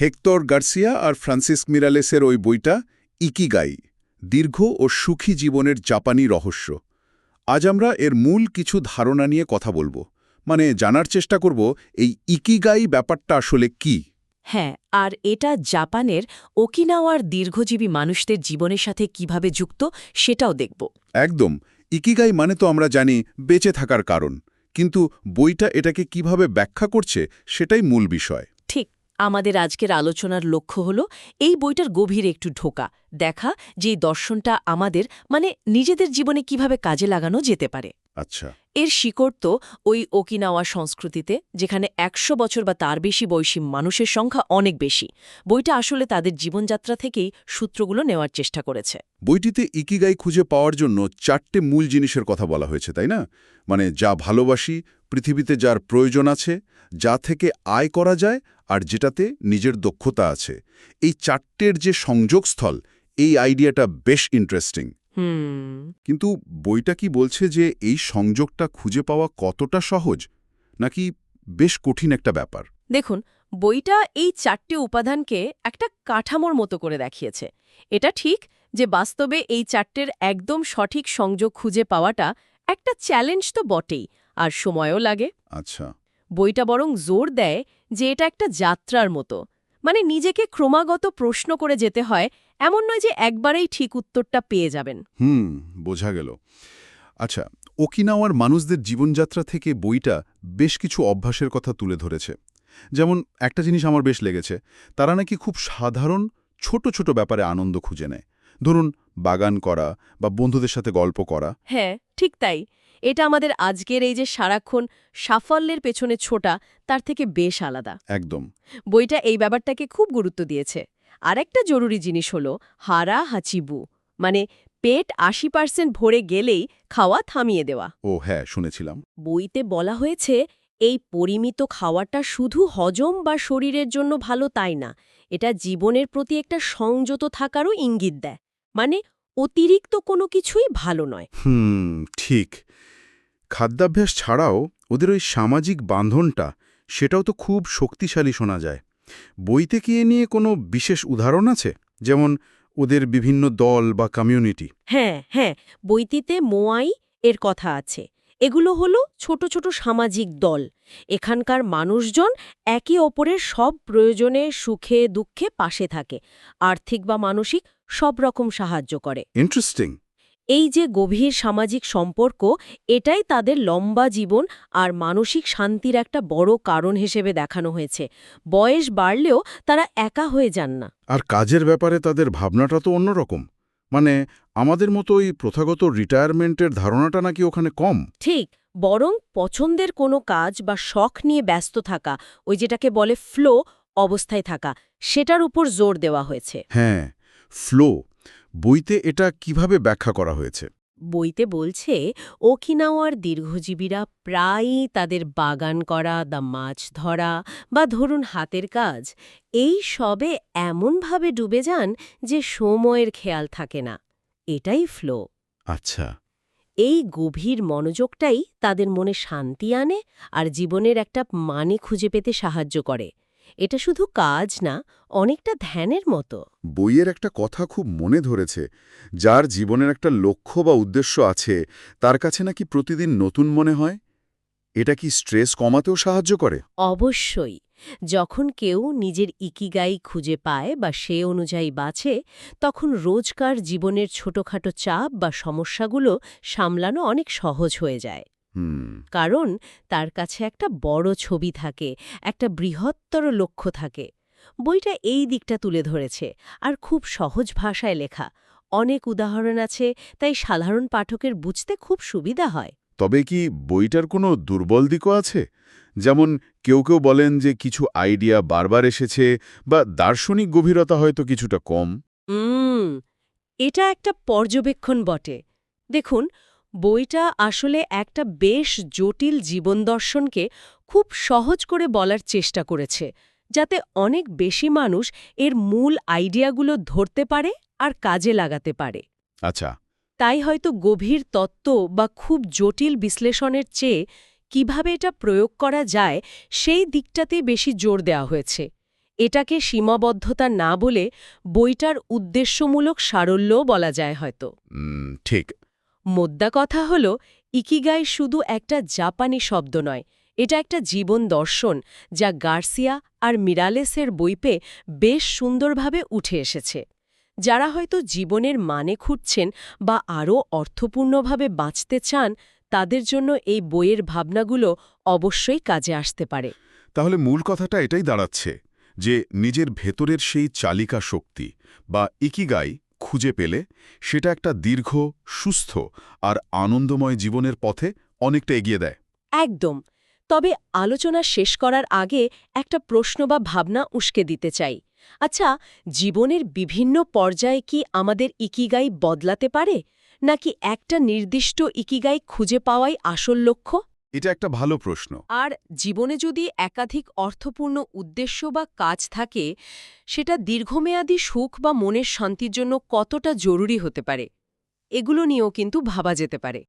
Hectare Garcia আর Francis মিরালেসের ওই বইটা ইকিগাই দীর্ঘ ও সুখী জীবনের জাপানি রহস্য। আজ আমরা এর মূল কিছু ধারণা নিয়ে কথা বলব। মানে জানার চেষ্টা করব এই ইকিগাই ব্যাপারটা আসলে কি? হ্যাঁ আর এটা জাপানের ওকিনাওয়ার দীর্ঘজীবী মানুষদের জীবনের সাথে কীভাবে যুক্ত সেটাও দেখব। একদম ইকিগাই মানে তো আমরা জানি বেঁচে থাকার কারণ। কিন্তু বইটা এটাকে কীভাবে ব্যাখ্যা করছে সেটাই মূল বিষয়। ঠিক। আমাদের আজকের আলোচনার লক্ষ্য হল এই বইটার গভীরে একটু ঢোকা দেখা যে এই দর্শনটা আমাদের মানে নিজেদের জীবনে কীভাবে কাজে লাগানো যেতে পারে। আচ্ছা। এর শিকড় তো ওই ওকিনাওয়া সংস্কৃতিতে যেখানে একশো বছর বা তার বেশি বয়সী মানুষের সংখ্যা অনেক বেশি। বইটা আসলে তাদের জীবনযাত্রা থেকেই সূত্রগুলো নেওয়ার চেষ্টা করেছে। বইটিতে ইকিগাই খুঁজে পাওয়ার জন্য চারটে মূল জিনিসের কথা বলা হয়েছে তাই না? মানে যা ভালোবাসি পৃথিবীতে যার প্রয়োজন আছে যা থেকে আয় করা যায় আর যেটাতে নিজের দক্ষতা আছে। এই চারটের যে সংযোগস্থল এই আইডিয়াটা বেশ ইন্টারেস্টিং হুম। কিন্তু বইটা কি বলছে যে এই সংযোগটা খুঁজে পাওয়া কতটা সহজ নাকি বেশ কঠিন একটা ব্যাপার? দেখুন বইটা এই চারটে উপাদানকে একটা কাঠামোর মতো করে দেখিয়েছে। এটা ঠিক যে বাস্তবে এই চারটের একদম সঠিক সংযোগ খুঁজে পাওয়াটা একটা চ্যালেঞ্জ তো বটেই আর সময়ও লাগে। আচ্ছা। বইটা বরং জোর দেয় যে এটা একটা যাত্রার মতো। মানে নিজেকে ক্রমাগত প্রশ্ন করে যেতে হয় এমন নয় যে একবারেই ঠিক উত্তরটা পেয়ে যাবেন। হুম বোঝা গেল। আচ্ছা ওকিনাওয়ার মানুষদের জীবনযাত্রা থেকে বইটা বেশ কিছু অভ্যাসের কথা তুলে ধরেছে। যেমন একটা জিনিস আমার বেশ লেগেছে তারা নাকি খুব সাধারণ ছোট ছোট ব্যাপারে আনন্দ খুঁজে নেয়। ধরুন বাগান করা বা বন্ধুদের সাথে গল্প করা। হ্যাঁ ঠিক তাই। এটা আমাদের আজকের এই যে সারাক্ষণ সাফল্যের পেছনে ছোটা তার থেকে বেশ আলাদা। একদম। বইটা এই ব্যাপারটাকে খুব গুরুত্ব দিয়েছে। আরেকটা জরুরি জিনিস হলো হারা হাচিবু মানে পেট আশি পার্সেন্ট ভরে গেলেই খাওয়া থামিয়ে দেওয়া। ও হ্যাঁ শুনেছিলাম। বইতে বলা হয়েছে এই পরিমিত খাওয়াটা শুধু হজম বা শরীরের জন্য ভালো তাই না এটা জীবনের প্রতি একটা সংযত থাকারও ইঙ্গিত দেয়। মানে অতিরিক্ত কোনো কিছুই ভালো নয়। হুম ঠিক। খাদ্যাভ্যাস ছাড়াও ওদের ওই সামাজিক বাঁধনটা সেটাও তো খুব শক্তিশালী শোনা যায়। বইতে কি এ নিয়ে কোনো বিশেষ উদাহরণ আছে? যেমন ওদের বিভিন্ন দল বা কমিউনিটি হ্যাঁ হ্যাঁ বইটিতে মোয়াই এর কথা আছে। এগুলো হলো ছোট ছোট সামাজিক দল। এখানকার মানুষজন একে অপরের সব প্রয়োজনে সুখে দুঃখে পাশে থাকে। আর্থিক বা মানসিক সব রকম সাহায্য করে। ইন্টারেস্টিং এই যে গভীর সামাজিক সম্পর্ক এটাই তাদের লম্বা জীবন আর মানসিক শান্তির একটা বড় কারণ হিসেবে দেখানো হয়েছে। বয়স বাড়লেও তারা একা হয়ে যান না। আর কাজের ব্যাপারে তাদের ভাবনাটা তো অন্যরকম। মানে আমাদের মতো ওই প্রথাগত রিটায়ারমেন্টের ধারণাটা নাকি ওখানে কম? ঠিক বরং পছন্দের কোনো কাজ বা শখ নিয়ে ব্যস্ত থাকা ওই যেটাকে বলে ফ্লো অবস্থায় থাকা সেটার উপর জোর দেওয়া হয়েছে। হ্যাঁ ফ্লো বইতে এটা কীভাবে ব্যাখ্যা করা হয়েছে? বইতে বলছে ওকিনাওয়ার দীর্ঘজীবীরা প্রায়ই তাদের বাগান করা দা মাছ ধরা বা ধরুন হাতের কাজ এই সবে এমনভাবে ডুবে যান যে সময়ের খেয়াল থাকে না। এটাই ফ্লো। আচ্ছা। এই গভীর মনোযোগটাই তাদের মনে শান্তি আনে আর জীবনের একটা মানে খুঁজে পেতে সাহায্য করে। এটা শুধু কাজ না অনেকটা ধ্যানের মতো। বইয়ের একটা কথা খুব মনে ধরেছে যার জীবনের একটা লক্ষ্য বা উদ্দেশ্য আছে তার কাছে নাকি প্রতিদিন নতুন মনে হয়? এটা কি স্ট্রেস কমাতেও সাহায্য করে? অবশ্যই। যখন কেউ নিজের ইকিগাই খুঁজে পায় বা সে অনুযায়ী বাঁচে তখন রোজকার জীবনের ছোটখাটো চাপ বা সমস্যাগুলো সামলানো অনেক সহজ হয়ে যায়। কারণ তার কাছে একটা বড় ছবি থাকে একটা বৃহত্তর লক্ষ্য থাকে। বইটা এই দিকটা তুলে ধরেছে আর খুব সহজ ভাষায় লেখা। অনেক উদাহরণ আছে তাই সাধারণ পাঠকের বুঝতে খুব সুবিধা হয়। তবে কি বইটার কোনো দুর্বল দিকও আছে? যেমন কেউ কেউ বলেন যে কিছু আইডিয়া বারবার এসেছে বা দার্শনিক গভীরতা হয়তো কিছুটা কম। উম এটা একটা পর্যবেক্ষণ বটে। দেখুন বইটা আসলে একটা বেশ জটিল জীবন দর্শনকে খুব সহজ করে বলার চেষ্টা করেছে যাতে অনেক বেশি মানুষ এর মূল আইডিয়াগুলো ধরতে পারে আর কাজে লাগাতে পারে। আচ্ছা। তাই হয়তো গভীর তত্ত্ব বা খুব জটিল বিশ্লেষণের চেয়ে কীভাবে এটা প্রয়োগ করা যায় সেই দিকটাতে বেশি জোর দেওয়া হয়েছে। এটাকে সীমাবদ্ধতা না বলে বইটার উদ্দেশ্যমূলক সারল্যও বলা যায় হয়তো। ঠিক। মোদ্দা কথা হল, ইকিগাই শুধু একটা জাপানি শব্দ নয়, এটা একটা জীবন দর্শন যা গার্সিয়া আর মিরালেসের বইপে বেশ সুন্দরভাবে উঠে এসেছে। যারা হয়তো জীবনের মানে খুঁজছেন বা আরও অর্থপূর্ণভাবে বাঁচতে চান, তাদের জন্য এই বইয়ের ভাবনাগুলো অবশ্যই কাজে আসতে পারে। তাহলে মূল কথাটা এটাই দাঁড়াচ্ছে যে নিজের ভেতরের সেই চালিকা শক্তি বা ইকিগাই খুঁজে পেলে সেটা একটা দীর্ঘ, সুস্থ আর আনন্দময় জীবনের পথে অনেকটা এগিয়ে দেয়। একদম। তবে আলোচনা শেষ করার আগে একটা প্রশ্ন বা ভাবনা উস্কে দিতে চাই। আচ্ছা জীবনের বিভিন্ন পর্যায়ে কি আমাদের ইকিগাই বদলাতে পারে? নাকি একটা নির্দিষ্ট ইকিগাই খুঁজে পাওয়াই আসল লক্ষ্য? এটা একটা ভালো প্রশ্ন। আর জীবনে যদি একাধিক অর্থপূর্ণ উদ্দেশ্য বা কাজ থাকে, সেটা দীর্ঘমেয়াদী সুখ বা মনের শান্তির জন্য কতটা জরুরি হতে পারে? এগুলো নিয়েও কিন্তু ভাবা যেতে পারে।